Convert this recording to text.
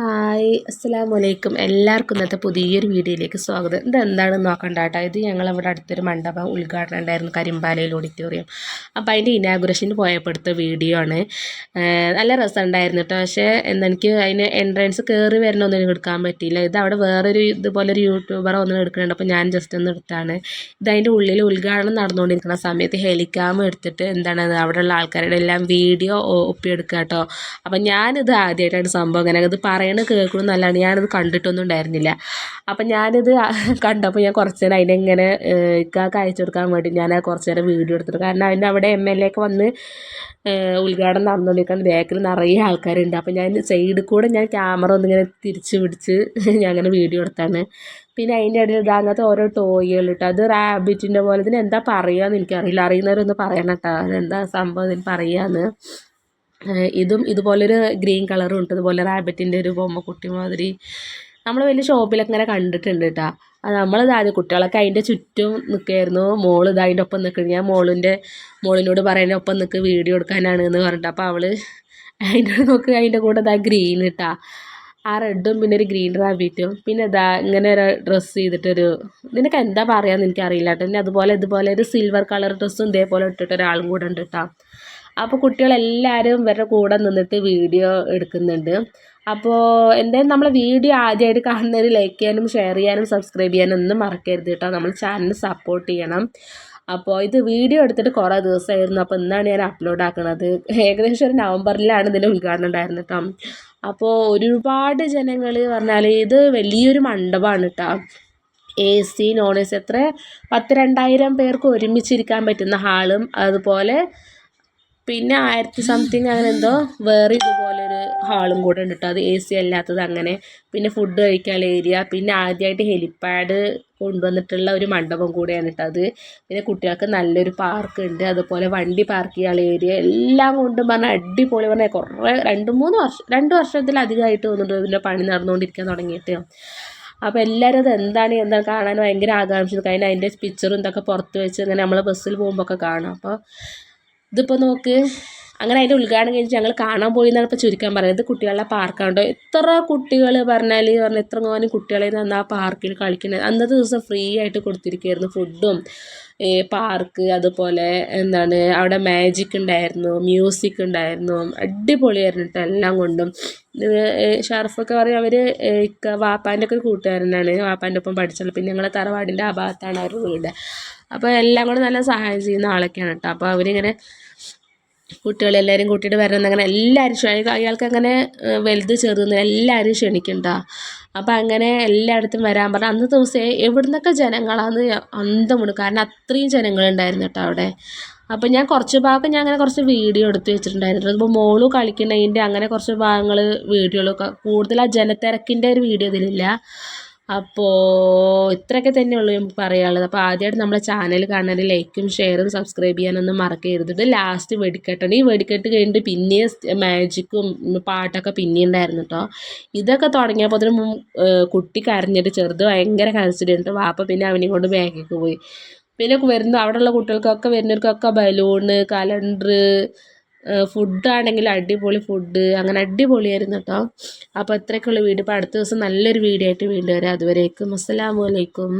Hi അസ്സലാമു അലൈക്കും എല്ലാവർക്കും ഇന്നത്തെ പുതിയൊരു വീഡിയോയിലേക്ക് സ്വാഗതം. ഇതെന്താണെന്ന് നോക്കണ്ട കേട്ടോ ഇത് ഞങ്ങളവിടെ അടുത്തൊരു മണ്ഡപം ഉദ്ഘാടനം ഉണ്ടായിരുന്നു കരിമ്പാലയിൽ ഓഡിറ്റോറിയം. അപ്പോൾ അതിന്റെ ഇനാഗുറേഷന് പോയപ്പോൾ എടുത്ത വീഡിയോ ആണ്. നല്ല രസമുണ്ടായിരുന്നു കേട്ടോ പക്ഷേ എന്തെനിക്ക് അതിന് എൻട്രൻസ് കയറി എനിക്ക് എടുക്കാൻ പറ്റിയില്ല. ഇത് അവിടെ വേറൊരു ഇതുപോലെ ഒരു യൂട്യൂബർ ഒന്നും എടുക്കുന്നുണ്ട്. അപ്പോൾ ഞാൻ ജസ്റ്റ് ഒന്ന് എടുത്താണ്. ഇത് അതിന്റെ ഉള്ളിൽ ഉദ്ഘാടനം നടന്നുകൊണ്ടിരിക്കുന്ന സമയത്ത് ഹെലിക്കാമ് എടുത്തിട്ട് എന്താണ് അവിടെയുള്ള ആൾക്കാരുടെ എല്ലാം വീഡിയോ ഒപ്പിയെടുക്കുക കേട്ടോ അപ്പോൾ ഞാനിത് ആദ്യമായിട്ടാണ് സംഭവം. അങ്ങനെ ഇത് പറയണ നല്ലതാണ്. ഞാനത് കണ്ടിട്ടൊന്നും ഉണ്ടായിരുന്നില്ല. അപ്പം ഞാനിത് കണ്ടപ്പോൾ ഞാൻ കുറച്ച് നേരം അതിനെങ്ങനെ ഇക്കാക്ക് അയച്ചു കൊടുക്കാൻ വേണ്ടി ഞാൻ കുറച്ച് നേരം വീഡിയോ എടുത്തിട്ട് കാരണം അതിന്റെ അവിടെ എം എൽ എ ഒക്കെ വന്ന് ഉദ്ഘാടനം നടന്നുകൊണ്ടിരിക്കുന്ന ബാക്കിൽ നിറയെ ആൾക്കാരുണ്ട്. അപ്പം ഞാൻ സൈഡിൽ കൂടെ ഞാൻ ക്യാമറ ഒന്നിങ്ങനെ തിരിച്ച് പിടിച്ച് ഞാൻ അങ്ങനെ വീഡിയോ എടുത്താണ്. പിന്നെ അതിന്റെ ഇടയിൽ ഇത് ഓരോ ടോയ്കൾ ഇട്ട് അത് റാബിറ്റിന്റെ പോലെ ഇതിന് എന്താ പറയുക എന്ന് എനിക്കറിയില്ല. അറിയുന്നവരൊന്ന് പറയണം കേട്ടോ. അതെന്താ സംഭവം? ഇതിന് പറയുകയെന്ന് ഇതും ഇതുപോലൊരു ഗ്രീൻ കളറും ഉണ്ട്. ഇതുപോലെ റാബിറ്റിന്റെ ഒരു ബൊമ്മക്കുട്ടി മാതിരി. നമ്മൾ വലിയ ഷോപ്പിലൊക്കെ ഇങ്ങനെ കണ്ടിട്ടുണ്ട് കേട്ടോ നമ്മളിത് ആദ്യം കുട്ടികളൊക്കെ അതിന്റെ ചുറ്റും നിൽക്കുകയായിരുന്നു മോൾ ഇത് അതിന്റെ ഒപ്പം നിൽക്കുന്നത് ഞാൻ മോളിന്റെ മോളിനോട് പറയുന്ന ഒപ്പം നിൽക്ക് വീഡിയോ എടുക്കാനാണ് എന്ന് പറഞ്ഞിട്ട്. അപ്പോൾ അവൾ അതിന്റെ നോക്ക് അതിന്റെ കൂടെ ഇതാ ഗ്രീൻ ഇട്ടാ ആ റെഡും പിന്നെ ഒരു ഗ്രീൻ റാബിറ്റും പിന്നെ ഇതാ ഇങ്ങനെ ഒരു ഡ്രസ്സ് ചെയ്തിട്ടൊരു നിനക്ക് എന്താ പറയാന്ന് എനിക്കറിയില്ല കേട്ടോ പിന്നെ അതുപോലെ ഇതുപോലെ ഒരു സിൽവർ കളർ ഡ്രസ്സും ഇതേപോലെ ഇട്ടിട്ട് ഒരാളും കൂടെ ഉണ്ട് കേട്ടോ അപ്പോൾ കുട്ടികളെല്ലാവരും ഇവരുടെ കൂടെ നിന്നിട്ട് വീഡിയോ എടുക്കുന്നുണ്ട്. അപ്പോൾ എന്തായാലും നമ്മളെ വീഡിയോ ആദ്യമായിട്ട് കാണുന്നവർ ലൈക്ക് ചെയ്യാനും ഷെയർ ചെയ്യാനും സബ്സ്ക്രൈബ് ചെയ്യാനും ഒന്നും മറക്കരുത് കേട്ടോ. നമ്മൾ ചാനൽ സപ്പോർട്ട് ചെയ്യണം. അപ്പോൾ ഇത് വീഡിയോ എടുത്തിട്ട് കുറേ ദിവസമായിരുന്നു അപ്പോൾ ഇന്നാണ് ഞാൻ അപ്ലോഡ് ആക്കുന്നത് ഏകദേശം ഒരു നവംബറിലാണ് ഇതിന്റെ ഉദ്ഘാടനം ഉണ്ടായിരുന്നത് കേട്ടോ. അപ്പോൾ ഒരുപാട് ജനങ്ങൾ പറഞ്ഞാൽ ഇത് വലിയൊരു മണ്ഡപമാണ് കേട്ടോ. A C non A C എത്ര? പത്ത് രണ്ടായിരം പേർക്ക് ഒരുമിച്ചിരിക്കാൻ പറ്റുന്ന ഹാളും അതുപോലെ പിന്നെ ആയിരത്തി സംതിങ് അങ്ങനെ എന്തോ വേറെ ഇതുപോലൊരു ഹാളും കൂടെ ഉണ്ട് കേട്ടോ അത് എ സി അല്ലാത്തത് അങ്ങനെ. പിന്നെ ഫുഡ് കഴിക്കാനുള്ള ഏരിയ പിന്നെ ആദ്യമായിട്ട് ഹെലിപ്പാഡ് കൊണ്ടുവന്നിട്ടുള്ള ഒരു മണ്ഡപം കൂടെയാണ് കേട്ടോ അത്. പിന്നെ കുട്ടികൾക്ക് നല്ലൊരു പാർക്ക് ഉണ്ട്. അതുപോലെ വണ്ടി പാർക്ക് ചെയ്യാനുള്ള ഏരിയ എല്ലാം കൊണ്ടും പറഞ്ഞാൽ അടിപൊളി. പറഞ്ഞാൽ കുറേ രണ്ട് മൂന്ന് വർഷം രണ്ട് വർഷത്തിലധികമായിട്ട് തോന്നുന്നുണ്ട് ഇതിന്റെ പണി നടന്നുകൊണ്ടിരിക്കാൻ തുടങ്ങിയിട്ട്. അപ്പോൾ എല്ലാവരും അത് എന്താണ് എന്താ കാണാൻ ഭയങ്കര ആകാംക്ഷ. കഴിഞ്ഞാൽ അതിന്റെ പിക്ചറും ഇതൊക്കെ പുറത്ത് വെച്ച് ഇങ്ങനെ നമ്മൾ ബസ്സിൽ പോകുമ്പോൾ ഒക്കെ കാണാം. അപ്പോൾ ഇതിപ്പോൾ നോക്ക്. അങ്ങനെ അതിന്റെ ഉദ്ഘാടനം കഴിഞ്ഞ് ഞങ്ങൾ കാണാൻ പോയി എന്നാണ് ഇപ്പോൾ ചുരുക്കാൻ പറയുന്നത് കുട്ടികളുടെ പാർക്കാണ് എത്ര കുട്ടികൾ പറഞ്ഞാൽ പറഞ്ഞാൽ എത്ര മോനും കുട്ടികളെ അന്ന് ആ പാർക്കിൽ കളിക്കുന്നത്. അന്നത്തെ ദിവസം ഫ്രീ ആയിട്ട് കൊടുത്തിരിക്കുകയായിരുന്നു ഫുഡും പാർക്ക് അതുപോലെ എന്താണ് അവിടെ മാജിക് ഉണ്ടായിരുന്നു മ്യൂസിക് ഉണ്ടായിരുന്നു അടിപൊളിയായിരുന്നു കേട്ടോ എല്ലാം കൊണ്ടും. ഷർഫൊക്കെ പറയും അവർ വാപ്പാന്റെ ഒക്കെ ഒരു കൂട്ടുകാരനാണ്. വാപ്പാന്റെ ഒപ്പം പഠിച്ചുള്ളത് പിന്നെ ഞങ്ങളെ തറവാടിന്റെ ആ ഭാഗത്താണ് അവർ വീട്. അപ്പോൾ എല്ലാം കൂടെ നല്ല സഹായം ചെയ്യുന്ന ആളൊക്കെയാണ് കേട്ടോ അപ്പോൾ അവരിങ്ങനെ കുട്ടികളെല്ലാവരും കൂട്ടിയിട്ട് വരണം എന്നങ്ങനെ എല്ലാവരും അയാൾക്ക് അങ്ങനെ വലുത് ചെറുതെന്ന് എല്ലാവരും ക്ഷണിക്കണ്ട. അപ്പം അങ്ങനെ എല്ലായിടത്തും വരാൻ പറഞ്ഞു അന്നത്തെ ദിവസം എവിടുന്നൊക്കെ ജനങ്ങളാന്ന് അന്തമുണ്ട്. കാരണം അത്രയും ജനങ്ങളുണ്ടായിരുന്നു കേട്ടോ അവിടെ. അപ്പം ഞാൻ കുറച്ച് ഭാഗം ഞാൻ അങ്ങനെ കുറച്ച് വീഡിയോ എടുത്ത് വെച്ചിട്ടുണ്ടായിരുന്നു. അപ്പോൾ മോൾ കളിക്കുന്നതിന്റെ അങ്ങനെ കുറച്ച് ഭാഗങ്ങൾ വീഡിയോകളൊക്കെ. കൂടുതൽ ആ ജനത്തിരക്കിന്റെ ഒരു വീഡിയോ ഇതിലില്ല. അപ്പോൾ ഇത്രയൊക്കെ തന്നെയുള്ളൂ നമുക്ക് പറയാനുള്ളത്. അപ്പോൾ ആദ്യമായിട്ട് നമ്മളെ ചാനൽ കാണാൻ ലൈക്കും ഷെയറും സബ്സ്ക്രൈബ് ചെയ്യാനൊന്നും മറക്കരുത് ഇത് ലാസ്റ്റ് വെടിക്കെട്ടാണ്. ഈ വെടിക്കെട്ട് കഴിഞ്ഞിട്ട് പിന്നെ മാജിക്കും പാട്ടൊക്കെ പിന്നെ ഉണ്ടായിരുന്നു കേട്ടോ ഇതൊക്കെ തുടങ്ങിയപ്പോൾ അതിന് കുട്ടി കരഞ്ഞിട്ട് ചെറുത് ഭയങ്കര കരച്ചിട്ടുണ്ട് വാപ്പ പിന്നെ അവനെയും കൊണ്ട് ബാഗിലേക്ക് പോയി. പിന്നെ വരുന്ന അവിടെയുള്ള കുട്ടികൾക്കൊക്കെ വരുന്നവർക്കൊക്കെ ബലൂണ് കലണ്ടർ ഫുഡാണെങ്കിൽ അടിപൊളി ഫുഡ്. അങ്ങനെ അടിപൊളിയായിരുന്നു കേട്ടോ അപ്പോൾ ഇത്രയൊക്കെയുള്ള വീഡിയോ ഇപ്പോൾ അടുത്ത ദിവസം നല്ലൊരു വീഡിയോ ആയിട്ട് വീണ്ടും വരാം. അതുവരേക്കും. അസ്സലാമു അലൈക്കും.